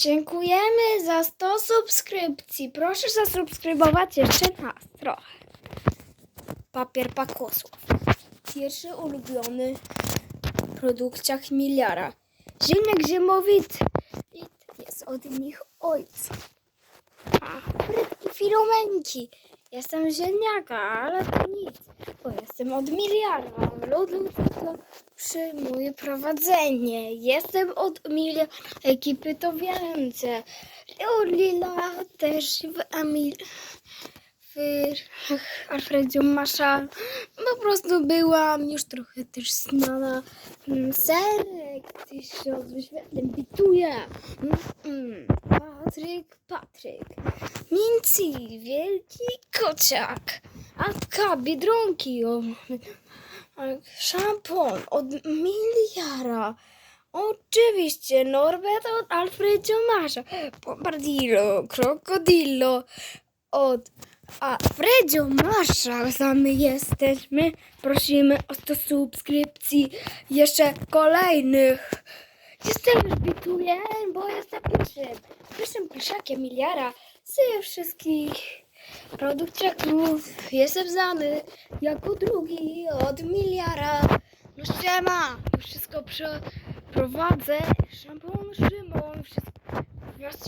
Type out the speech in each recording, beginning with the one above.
Dziękujemy za 100 subskrypcji. Proszę zasubskrybować jeszcze nas trochę. Papier Pakosław. Pierwszy ulubiony w produkcjach miliara. Ziemniak ziemowity. I jest od nich ojca. A, frytki. Jestem z ziemniaka, ale to nic, bo jestem od miliarda. Ludu tylko przyjmuje prowadzenie. Jestem od miliarda ekipy to więcej. Lila też w Emil w Alfredzie Masza po prostu byłam już trochę też znana. Mm, Serek tysiąc wyświetleń bituje. Mm, mm. Patryk, Patryk. Minci, wielki kociak. Atka, biedronki. O, szampon od miliara. Oczywiście, Norbert od Alfredo Masza. Bombardillo, krokodillo od Alfredo Masza. Sami jesteśmy. Prosimy o 100 subskrypcji. Jeszcze kolejnych. Jestem już bituję, bo jestem pierwszym. Pierwszym pyszakiem miliara ze wszystkich produkciaków. Jestem znany jako drugi od miliara. No siema, wszystko przeprowadzę. Szampon, Szymon, wszystko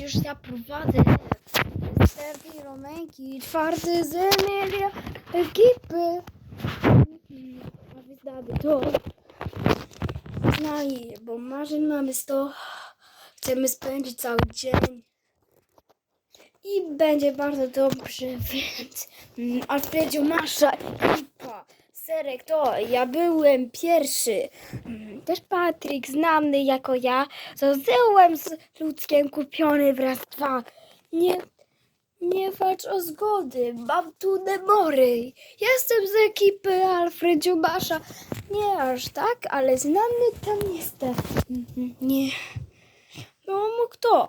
już zaprowadzę. Cztery romenki, czwarty z Emilia ekipy. Damy to. Znaj, bo marzeń mamy 100. Chcemy spędzić cały dzień. I będzie bardzo dobrze, więc Alfredzie Masza ekipa. Serek to ja byłem pierwszy. Też Patryk, znany jako ja. Zostałem z ludzkiem kupiony wraz dwa. Nie, nie walcz o zgody, mam tu demory. Jestem z ekipy Alfredzie Masza. Nie aż tak, ale znany tam jestem. Mhm, Nie. No, kto?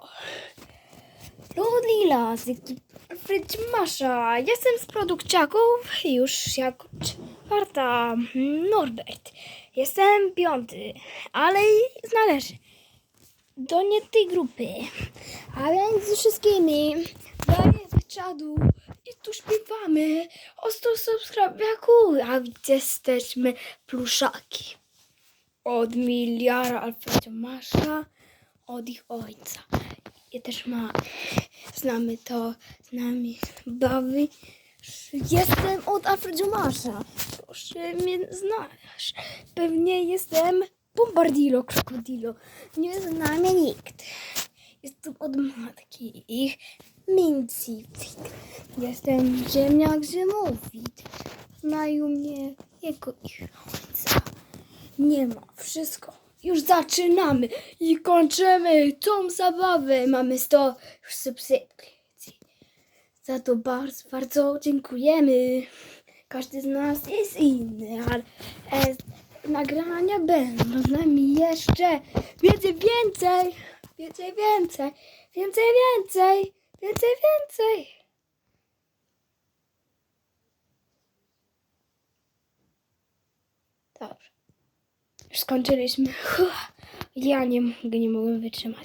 Lila z ekipy Alfred Masza. Jestem z produkciaków już jako czwarta. Norbert. Jestem piąty, ale i należy do nie tej grupy. A więc z wszystkimi daję czadu i tu śpiewamy o 100 subskrybiaków, a więc jesteśmy pluszaki. Od miliara Alfredo Masza, od ich ojca. I też ma, znamy to, z nami bawi. Jestem od Alfredo Masza. Proszę mnie znasz. Pewnie jestem Bombardillo, krokodilo. Nie zna mnie nikt. Jestem od matki ich Minci. Jestem ziemniak zimowit. Znają mnie jego ich ojca. Nie ma wszystko. Już zaczynamy i kończymy tą zabawę. Mamy 100 subskrypcji. Za to bardzo, bardzo dziękujemy. Każdy z nas jest inny, ale e, nagrania będą z nami jeszcze. Więcej, więcej, więcej, więcej, więcej, więcej, więcej, więcej. Dobrze. Już skończyliśmy. Ja nie, nie mogłem wytrzymać.